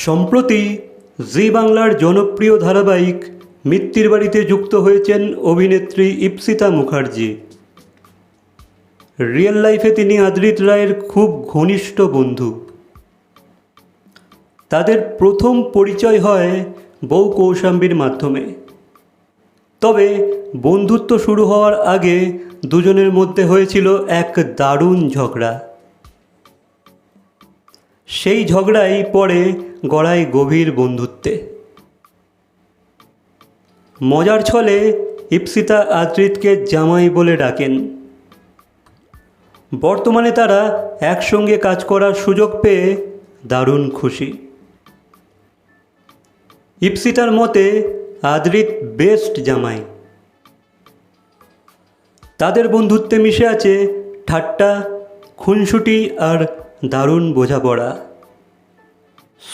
সম্প্রতি জি বাংলার জনপ্রিয় ধারাবাহিক মিত্তির বাড়িতে যুক্ত হয়েছেন অভিনেত্রী ইপসিতা মুখার্জি। রিয়েল লাইফে তিনি আদ্রিত রায়ের খুব ঘনিষ্ঠ বন্ধু। তাদের প্রথম পরিচয় হয় বউ কৌশাম্বীর মাধ্যমে। তবে বন্ধুত্ব শুরু হওয়ার আগে দুজনের মধ্যে হয়েছিল এক দারুণ ঝগড়া। সেই ঝগড়াই পড়ে গড়ায় গভীর বন্ধুত্বে। মজার ছলে ইপসিতা আদ্রিতকে জামাই বলে ডাকেন। বর্তমানে তারা একসঙ্গে কাজ করার সুযোগ পেয়ে দারুণ খুশি। ইপসিতার মতে আদ্রিত বেস্ট জামাই। তাদের বন্ধুত্বে মিশে আছে ঠাট্টা, খুনসুটি আর দারুণ বোঝাপড়া।